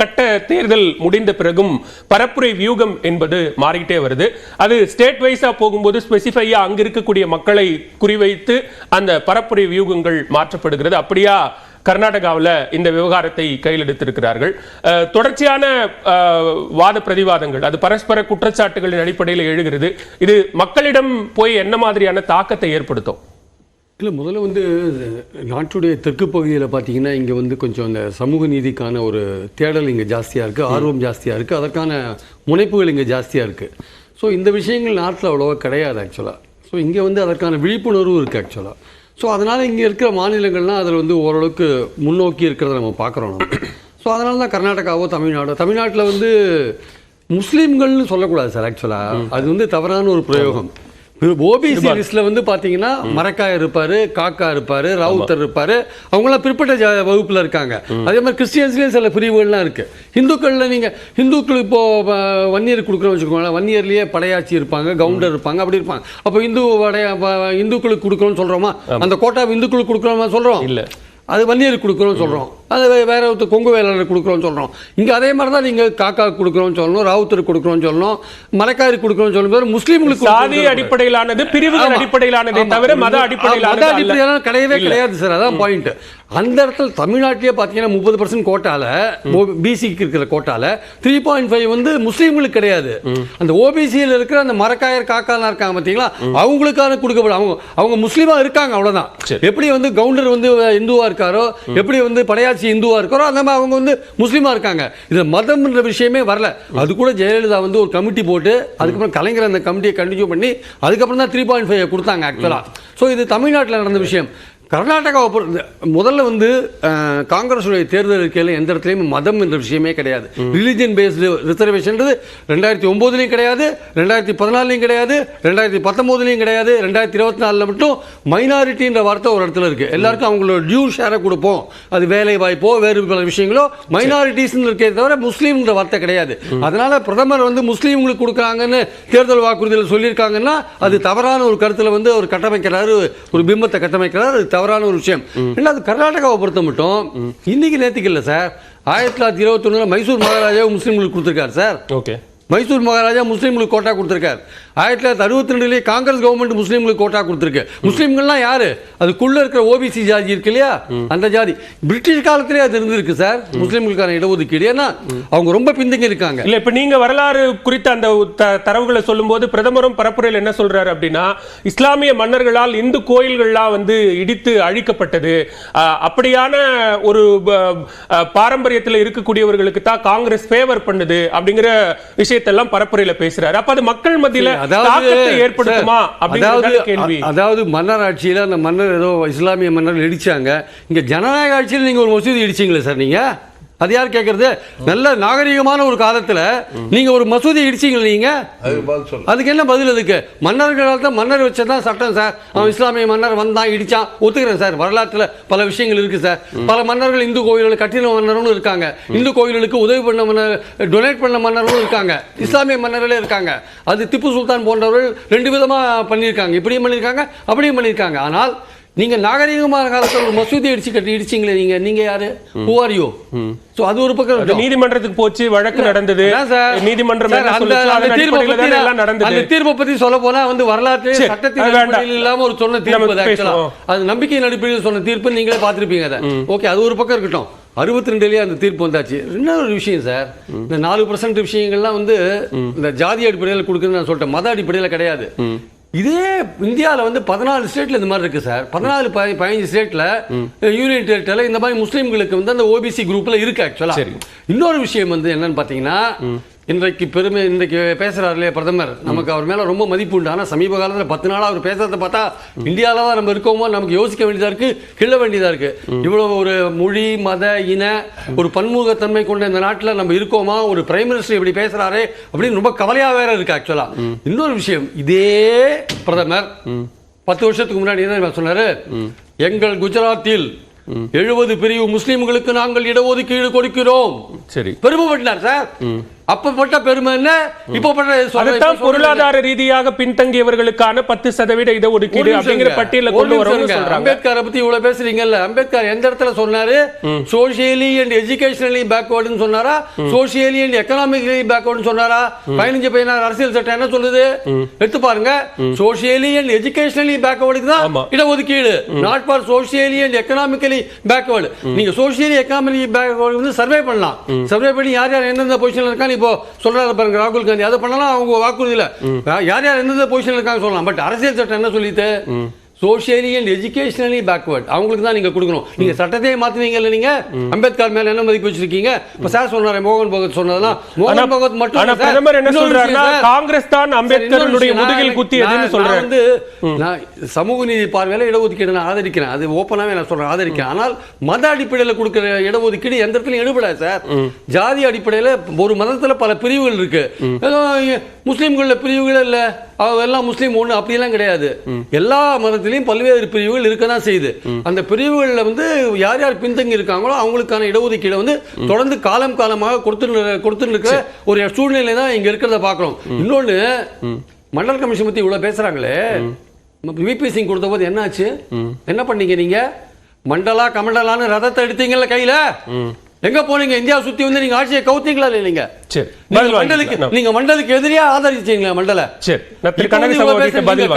கட்ட தேர்தல் முடிந்த பிறகும் பரப்புரை வியூகம் என்பது மாறிக்கிட்டே வருது. அது ஸ்டேட் வைஸா போகும்போது ஸ்பெசிஃபையாக அங்கே இருக்கக்கூடிய மக்களை குறிவைத்து அந்த பரப்புரை வியூகங்கள் மாற்றப்படுகிறது. அப்படியா கர்நாடகாவில் இந்த விவகாரத்தை கையில் எடுத்திருக்கிறார்கள். தொடர்ச்சியான வாத பிரதிவாதங்கள் அது பரஸ்பர குற்றச்சாட்டுகளின் அடிப்படையில் எழுகிறது. இது மக்களிடம் போய் என்ன மாதிரியான தாக்கத்தை ஏற்படுத்தும்? இல்லை முதல்ல வந்து நாட்டுடைய தெற்கு பகுதியில் பார்த்தீங்கன்னா இங்கே வந்து கொஞ்சம் இந்த சமூக நீதிக்கான ஒரு தேடல் இங்கே ஜாஸ்தியாக இருக்குது ஆர்வம் ஜாஸ்தியாக இருக்குது அதற்கான முனைப்புகள் இங்கே ஜாஸ்தியாக இருக்குது ஸோ இந்த விஷயங்கள் நாட்டில் அவ்வளோவா கிடையாது ஆக்சுவலாக ஸோ இங்கே வந்து அதற்கான விழிப்புணர்வு இருக்குது ஆக்சுவலாக ஸோ அதனால் இங்கே இருக்கிற மாநிலங்கள்லாம் அதில் வந்து ஓரளவுக்கு முன்னோக்கி இருக்கிறத நம்ம பார்க்குறோம் ஸோ அதனால தான் கர்நாடகாவோ தமிழ்நாடோ தமிழ்நாட்டில் வந்து முஸ்லீம்கள்னு சொல்லக்கூடாது சார் ஆக்சுவலாக அது வந்து தவறான ஒரு பிரயோகம். ஓபிசி லிஸ்ட்ல வந்து பாத்தீங்கன்னா மரக்காய் இருப்பாரு காக்கா இருப்பாரு ராவுத்தர் இருப்பாரு. அவங்களாம் பிற்பட்ட ஜா- வகுப்புல இருக்காங்க. அதே மாதிரி கிறிஸ்டியன்ஸ்லயும் சில பிரிவுகள்லாம் இருக்கு. இந்துக்கள்ல நீங்க இந்துக்கள் இப்போ அஹ், வன்னியர் கொடுக்குறோம் வச்சுக்கோங்களேன் வன்னியர்லயே படையாச்சி இருப்பாங்க கவுண்டர் இருப்பாங்க அப்படி இருப்பாங்க. அப்போ இந்து இந்துக்களுக்கு கொடுக்குறோம்னு சொல்றோமா? அந்த கோட்டா இந்துக்களுக்கு கொடுக்குறோமா சொல்றோம்? இல்ல. அது வன்னியருக்கு கொடுக்குறோம்னு சொல்றோம். அது வேற ஒருத்தர் கொங்கு வேளாளர் கொடுக்குறோம்னு சொல்றோம். இங்க அதே மாதிரி தான் நீங்க காக்கா கொடுக்குறோம்னு சொல்லணும் ராவுத்தருக்கு கொடுக்குறோம்னு சொல்லணும் மலைக்காரி கொடுக்குறோம்னு சொல்லணும். முஸ்லீம்களுக்கு சாதி. அடிப்படையிலானது பிரிவுகள். அடிப்படையிலானதே. தவிர மத மத அடிப்படையிலானது அல்ல. அடிப்படையிலான கிடையவே. கிடையாது சார். அதான் பாயிண்ட் அந்த இடத்துல தமிழ்நாட்டிலே பார்த்தீங்கன்னா முப்பது பர்சன்ட் கோட்டால பிசிக்கு இருக்கிற கோட்டால த்ரீ பாயிண்ட் ஃபைவ் வந்து முஸ்லீம்களுக்கு கிடையாது. அந்த ஓபிசியில் இருக்கிற அந்த மரக்காயர் காக்காலாம் இருக்காங்க பார்த்தீங்களா அவங்களுக்கான கொடுக்கப்படும். அவங்க அவங்க முஸ்லீமா இருக்காங்க அவ்வளவுதான். சரி. எப்படி வந்து கவுண்டர் வந்து இந்துவா இருக்காரோ எப்படி வந்து படையாச்சி இந்துவா இருக்காரோ அந்த மாதிரி அவங்க வந்து முஸ்லீமா இருக்காங்க. இது மதம்ன்ற விஷயமே வரல. அது கூட ஜெயலலிதா வந்து ஒரு கமிட்டி போட்டு அதுக்கப்புறம் கலைஞர் அந்த கமிட்டியை கண்டினியூ பண்ணி அதுக்கப்புறம் தான் த்ரீ பாயிண்ட் ஃபைவ் கொடுத்தாங்க ஆக்சுவலா ஸோ இது தமிழ்நாட்டில் நடந்த விஷயம். கர்நாடகாவை பொறுத்த முதல்ல வந்து காங்கிரஸுடைய தேர்தல் இருக்கையில் எந்த இடத்துலையும் மதம் என்ற விஷயமே கிடையாது. ரிலிஜன் பேஸ்டு ரிசர்வேஷன்றது ரெண்டாயிரத்தி ஒம்போதுலையும் கிடையாது ரெண்டாயிரத்தி பதினாலுலையும் கிடையாது ரெண்டாயிரத்தி பத்தொம்போதுலையும் கிடையாது ரெண்டாயிரத்தி இருபத்தி நாலில் மட்டும் மைனாரிட்டின்ற வார்த்தை ஒரு இடத்துல இருக்கு. எல்லாருக்கும் அவங்களோட டியூ ஷேரை கொடுப்போம். அது வேலை வாய்ப்போ வேறு பல விஷயங்களோ மைனாரிட்டிஸ் இருக்கே தவிர முஸ்லீம்ன்ற வார்த்தை கிடையாது. அதனால பிரதமர் வந்து முஸ்லீம்களுக்கு கொடுக்குறாங்கன்னு தேர்தல் வாக்குறுதியில் சொல்லியிருக்காங்கன்னா அது தவறான ஒரு கருத்துல வந்து அவர் கட்டமைக்கிறாரு ஒரு பிம்பத்தை கட்டமைக்கிறாரு அது தவறான ஒரு விஷயம். ரெண்டாவது கர்நாடகாவை பொறுத்த மட்டும் இன்னைக்கு நேத்துக்கு இல்லை சார். ஆயிரத்தி தொள்ளாயிரத்தி இருபத்தொன்னுல மைசூர் மகாராஜாவை முஸ்லீம்களுக்கு கொடுத்துருக்காரு சார். ஓகே. மைசூர் மகாராஜா முஸ்லீம்களுக்கு கோட்டா கொடுத்துருக்காரு. ஆயிரத்தி தொள்ளாயிரத்தி அறுபத்தி ரெண்டுலேயே காங்கிரஸ் கவர்மெண்ட் முஸ்லீம்களுக்கு கோட்டா கொடுத்துருக்கு. முஸ்லீம்கள்லாம் யாரு? அதுக்குள்ள இருக்கிற ஓபிசி ஜாதி இருக்கு இல்லையா? அந்த ஜாதி. பிரிட்டிஷ் காலத்திலே அது இருந்திருக்கு சார். முஸ்லீம்களுக்கான இடஒதுக்கீடு. ஏன்னா அவங்க ரொம்ப பின்தங்கி இருக்காங்க. இல்ல இப்ப நீங்க வரலாறு குறித்த அந்த தரவுகளை சொல்லும்போது பிரதமரும் பரப்புரையில் என்ன சொல்றாரு அப்படின்னா இஸ்லாமிய மன்னர்களால் இந்து கோயில்கள்லாம் வந்து இடித்து அழிக்கப்பட்டது. அப்படியான ஒரு பாரம்பரியத்துல இருக்கக்கூடியவர்களுக்கு தான் காங்கிரஸ் ஃபேவர் பண்ணுது அப்படிங்கிற விஷயத்தெல்லாம் பரப்புரையில பேசுறாரு. அப்ப அது மக்கள் மத்தியில தாக்கத்தை ஏற்படுத்துமா அப்படிங்கிறது அதாவது கேள்வி. அதாவது மன்னர் ஆட்சியில அந்த மன்னர் ஏதோ இஸ்லாமிய மன்னர் இடிச்சாங்க. இங்க ஜனநாயக ஆட்சியில் நீங்க ஒரு மசூதி இடிச்சீங்களே சார் நீங்க? அது யார் கேட்கறது நல்ல நாகரிகமான ஒரு காலத்துல நீங்க ஒரு மசூதி இடிச்சீங்க நீங்க அதுக்கு என்ன பதில் அதுக்கு? மன்னர்களால் தான் மன்னர் வச்சதான் சட்டம் சார். அவன் இஸ்லாமிய மன்னர் வந்தான் இடிச்சான். ஒத்துக்கிறேன் சார். வரலாற்றுல பல விஷயங்கள் இருக்கு சார். பல மன்னர்கள் இந்து கோயில்களை கட்டின மன்னர்களும் இருக்காங்க. இந்து கோயில்களுக்கு உதவி பண்ண மன்னர் டொனேட் பண்ண மன்னர்களும் இருக்காங்க. இஸ்லாமிய மன்னர்களே இருக்காங்க. அது திப்பு சுல்தான் போன்றவர்கள் ரெண்டு விதமா பண்ணியிருக்காங்க. இப்படியும் பண்ணியிருக்காங்க அப்படியும் பண்ணியிருக்காங்க. ஆனால் நீங்க நாகரிகமான காலத்தில் ஒரு மசூதி இடிச்சு கட்டி இடிச்சீங்களே நீங்க. நீங்க யாரு? ஹூ ஆர் யூ ஸோ அது ஒரு பக்கம். நீதிமன்றத்துக்கு போச்சு வழக்கு நடந்தது. நீதிமன்றம் அந்த- தீர்ப்பை எல்லாம் நடந்தது. அந்த தீர்ப்பை பத்தி சொல்ல போனா வந்து வரலாற்று சட்டத்தின். அடிப்படையில் இல்லாம ஒரு சொன்ன தீர்ப்பு அது நம்பிக்கையின் அடிப்படையில் சொன்ன தீர்ப்பு நீங்களே பார்த்திருப்பீங்க அதை. ஓகே அது ஒரு பக்கம் இருக்கட்டும். அறுபத்தி ரெண்டுலேயே அந்த தீர்ப்பு வந்தாச்சு. இன்னொரு விஷயம் சார். இந்த நாலு பர்சன்ட் விஷயங்கள்லாம் வந்து இந்த ஜாதி அடிப்படையில் கொடுக்குறதுன்னு நான் சொல்லிட்டேன். மத அடிப்படையில் கிடையாது. இதே இந்தியாவில் வந்து பதினாலு ஸ்டேட்ல இந்த மாதிரி இருக்கு சார் பதினாலு பதி- பதினஞ்சு ஸ்டேட்ல யூனியன் டெரிட்டரியில் இந்த மாதிரி முஸ்லீம்களுக்கு வந்து அந்த ஓபிசி குரூப்ல இருக்கு ஆக்சுவலா சரி. இன்னொரு விஷயம் வந்து என்னன்னு பாத்தீங்கன்னா இன்றைக்கு பெருமை இன்றைக்கு பேசுறாரு இல்லையா பிரதமர்? நமக்கு அவர் மேல ரொம்ப மதிப்பு உண்டு. ஆனா சமீப காலத்துல பத்து நாளா அவர் பேசுறத பார்த்தா இந்தியால தான் நம்ம இருக்கோமோ நமக்கு யோசிக்க வேண்டியதா இருக்கு கிள்ள வேண்டியதா இருக்கு. இவ்வளவு ஒரு மொழி மத இன ஒரு பன்முகத்தன்மை கொண்ட இந்த நாட்டுல நம்ம இருக்கோமா? ஒரு பிரைம் மினிஸ்டர் இப்படி பேசுறாரே அப்படின்னு ரொம்ப கவலையா வேற இருக்கு ஆக்சுவலா இன்னொரு விஷயம் இதே பிரதமர் பத்து வருஷத்துக்கு முன்னாடி என்ன சொன்னாரு எங்கள் குஜராத்தில் எழுபது பிரிவு முஸ்லிம்களுக்கு நாங்கள் இடஒதுக்கீடு கொடுக்கிறோம். சரி. பெருமைப்பட்டார் சார். அப்பப்பட்ட பெருமை என்ன? இப்ப பட்ட பொருளாதார ரீதியாக பின்தங்கியவர்களுக்கான பத்து சதவீத இடஒதுக்கீடு ஒரு நிமிஷம் அப்படிங்கிற. பட்டியல கொண்டு வரவங்க அம்பேத்கரை பத்தி இவ்வளவு பேசுறீங்கல்ல? அம்பேத்கர் எந்த இடத்துல சொன்னாரு? சோசியலி அண்ட் எஜுகேஷனலி பேக்வர்டுன்னு சொன்னாரா? சோசியலி அண்ட் எக்கனாமிக்கலி பேக்வர்டுன்னு சொன்னாரா? பதினஞ்சு பதினாறு அரசியல் சட்டம் என்ன சொல்லுது? எடுத்து பாருங்க. சோசியலி அண்ட் எஜுகேஷனலி பேக்வர்டுக்கு தான். இடஒதுக்கீடு not for socially and economically backward நீங்க சோசியலி எக்கனாமிக்கலி பேக்வர்டு வந்து சர்வே பண்ணலாம். சர்வே பண்ணி யார் யார் எந்தெந்த பொசிஷன்ல இருக்கான்னு இப்போ சொல்றாரு பாருங்க ராகுல் காந்தி. அதை பண்ணலாம் அவங்க வாக்குறுதியில. யார் யார் எந்தெந்த பொசிஷன்ல இருக்காங்க சொல்லலாம். பட் அரசியல் சட்டம் என்ன சொல்லிட்டு? சோசியலி அண்ட் எஜுகேஷனலி பேக்வர்ட் அவங்களுக்கு தான் நீங்க கொடுக்கணும். நீங்க சட்டத்தையே மாத்துனீங்கல்ல நீங்க? அம்பேத்கர் மேல என்ன மதிப்பு வச்சிருக்கீங்க? இப்ப சார் சொன்னாரு மோகன் பகத் சொன்னதெல்லாம். மோகன் பகத் மட்டும். பிரதமர் என்ன சொல்றாருன்னா. காங்கிரஸ் தான் அம்பேத்கருடைய. முதுகில் குத்தியதுன்னு நான் சொல்றாரு. வந்து நான் சமூக நீதி பார்வையில இடஒதுக்கீடு நான் ஆதரிக்கிறேன். அது ஓப்பனாவே நான் சொல்றேன் ஆதரிக்கிறேன். ஆனால் மத அடிப்படையில கொடுக்கிற இடஒதுக்கீடு எந்த இடத்துலயும் எடுபடாது சார். ஜாதி அடிப்படையில ஒரு மதத்துல பல பிரிவுகள் இருக்கு. முஸ்லீம்கள்ல பிரிவுகள் இல்ல. எல்லாம் முஸ்லீம் ஒண்ணு அப்படியெல்லாம் கிடையாது. எல்லா மதத்திலையும் பல்வேறு பிரிவுகள் இருக்க தான் செய்யுது அந்த பிரிவுகள்ல வந்து யார் யார் பின்தங்கி இருக்காங்களோ அவங்களுக்கான இடஒதுக்கீடை வந்து தொடர்ந்து காலம் காலமாக கொடுத்து கொடுத்துட்டு இருக்கிற ஒரு சூழ்நிலை தான் இங்க இருக்கிறத பார்க்கிறோம். இன்னொன்னு மண்டல் கமிஷன் பத்தி இவ்வளவு பேசுறாங்களே. விபி சிங் கொடுத்த போது என்னாச்சு? என்ன பண்ணீங்க நீங்க? மண்டலா கமண்டலான்னு ரதத்தை எடுத்தீங்கல்ல கையில? எங்க போனீங்க? இந்தியா சுத்தி வந்து நீங்க ஆட்சியை கவுத்தீங்களா இல்லையா சரி. நீங்க மண்டலுக்கு. நீங்க மண்டலுக்கு எதிரியா ஆதரிச்சீங்களா மண்டல? சரி.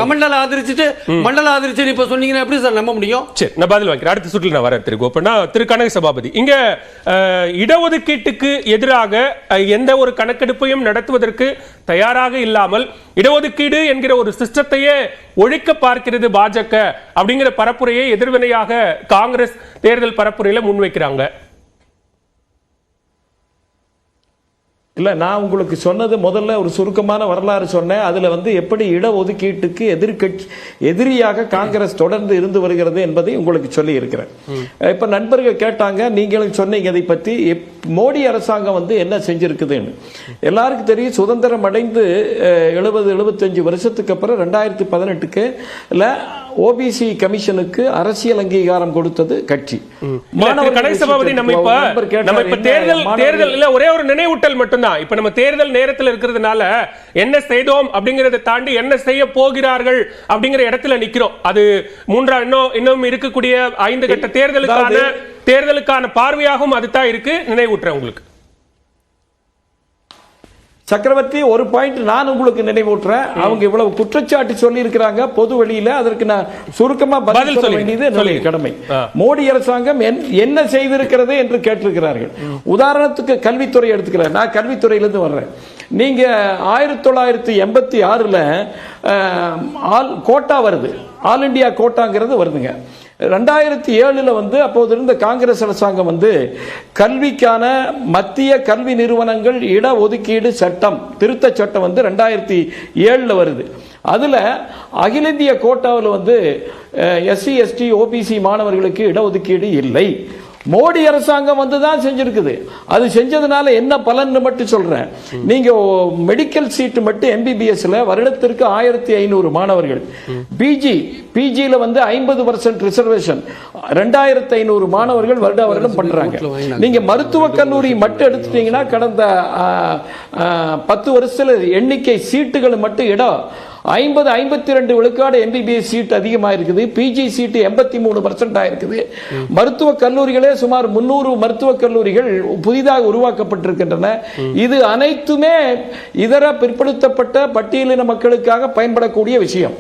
கமண்டல ஆதரிச்சுட்டு மண்டல ஆதரிச்சு இப்ப சொன்னீங்கன்னா எப்படி சார் நம்ப முடியும்? சரி. நான் பதில் வாங்கிறேன் அடுத்த சுற்றில் நான் வரேன் திரு கோப்பண்ணா திரு கனக சபாபதி இங்க இடஒதுக்கீட்டுக்கு எதிராக எந்த ஒரு கணக்கெடுப்பையும் நடத்துவதற்கு தயாராக இல்லாமல் இடஒதுக்கீடு என்கிற ஒரு சிஸ்டத்தையே ஒழிக்க பார்க்கிறது பாஜக அப்படிங்கிற பரப்புரையை எதிர்வினையாக காங்கிரஸ் தேர்தல் பரப்புரையில முன்வைக்கிறாங்க. இல்லை நான் உங்களுக்கு சொன்னது முதல்ல ஒரு சுருக்கமான வரலாறு சொன்னேன். அதில் வந்து எப்படி இடஒதுக்கீட்டுக்கு எதிர்கட்சி எதிரியாக காங்கிரஸ் தொடர்ந்து இருந்து வருகிறது என்பதை உங்களுக்கு சொல்லி இருக்கிறேன் இப்போ நண்பர்கள் கேட்டாங்க நீங்களும் சொன்னீங்க இதை பற்றி எப்- மோடி அரசாங்கம் வந்து என்ன செஞ்சிருக்குதுன்னு. எல்லாருக்கும் தெரியும் சுதந்திரம் அடைந்து எழுபது எழுபத்தஞ்சு வருஷத்துக்கு அப்புறம் ரெண்டாயிரத்தி பதினெட்டுக்கு ஓபிசி கமிஷனுக்கு அரசியல் அங்கீகாரம் கொடுத்தது கட்சி. தேர்தல் தேர்தல் இல்ல ஒரே ஒரு நினைவூட்டல் மட்டும்தான். இப்ப நம்ம தேர்தல் நேரத்துல இருக்கிறதுனால என்ன செய்தோம் அப்படிங்கறத தாண்டி என்ன செய்ய போகிறார்கள் அப்படிங்கிற இடத்துல நிக்கிறோம். அது மூன்றா இன்னும் இன்னும் இருக்கக்கூடிய ஐந்து கட்ட தேர்தலுக்கான தேர்தலுக்கான பார்வையாகவும் அதுதான் இருக்கு. நினைவூட்டுறேன் உங்களுக்கு. சக்கரவர்த்தி ஒரு பாயிண்ட் நான் உங்களுக்கு நினைவூட்டுறேன். அவங்க இவ்வளவு குற்றச்சாட்டு சொல்லி இருக்கிறாங்க பொது வெளியில அதற்கு நான் சுருக்கமா பதில் சொல்ல. வேண்டியது. கடமை. மோடி அரசாங்கம் என்- என்ன செய்திருக்கிறது என்று கேட்டிருக்கிறார்கள். உதாரணத்துக்கு கல்வித்துறை எடுத்துக்கிறேன். நான் கல்வித்துறையிலிருந்து வர்றேன். நீங்கள் ஆயிரத்தி தொள்ளாயிரத்தி எண்பத்தி ஆறில் ஆல் கோட்டா வருது. ஆல் இந்தியா கோட்டாங்கிறது வருதுங்க. ரெண்டாயிரத்தி ஏழில் வந்து அப்போது இருந்த காங்கிரஸ் அரசாங்கம் வந்து கல்விக்கான மத்திய கல்வி நிறுவனங்கள் இட ஒதுக்கீடு சட்டம் திருத்த சட்டம் வந்து ரெண்டாயிரத்தி ஏழில் வருது. அதில் அகில இந்திய கோட்டாவில் வந்து எஸ்சி எஸ்டி ஓபிசி மாணவர்களுக்கு இடஒதுக்கீடு இல்லை. மோடி அரசாங்கம் வந்து தான் செஞ்சிருக்குது. அது செஞ்சதுனால என்ன பலன்னு மட்டும் சொல்றேன். நீங்க மெடிக்கல் சீட் மட்டும் எம்பிபிஎஸ்ல வருடத்திற்கு ஆயிரத்தி ஐநூறு மாணவர்கள். பிஜி பிஜில வந்து ஐம்பது பர்சன்ட் ரிசர்வேஷன் ரெண்டாயிரத்தி ஐநூறு மாணவர்கள் வருட வருடம் பண்றாங்க. நீங்க மருத்துவக் கல்லூரி மட்டும் எடுத்துட்டீங்கன்னா கடந்த பத்து வருஷத்துல எண்ணிக்கை சீட்டுகள் மட்டும் இடம். ஐம்பது ஐம்பத்தி ரெண்டு விழுக்காடு எம்பிபிஎஸ் சீட் அதிகமாக இருக்குது பிஜி சீட்டு எண்பத்தி மூணு பர்சன்ட் ஆயிருக்குது. மருத்துவக் கல்லூரிகளே சுமார் முன்னூறு மருத்துவக் கல்லூரிகள் புதிதாக உருவாக்கப்பட்டிருக்கின்றன. இது அனைத்துமே இதர பிற்படுத்தப்பட்ட பட்டியலின மக்களுக்காக பயன்படக்கூடிய விஷயம்.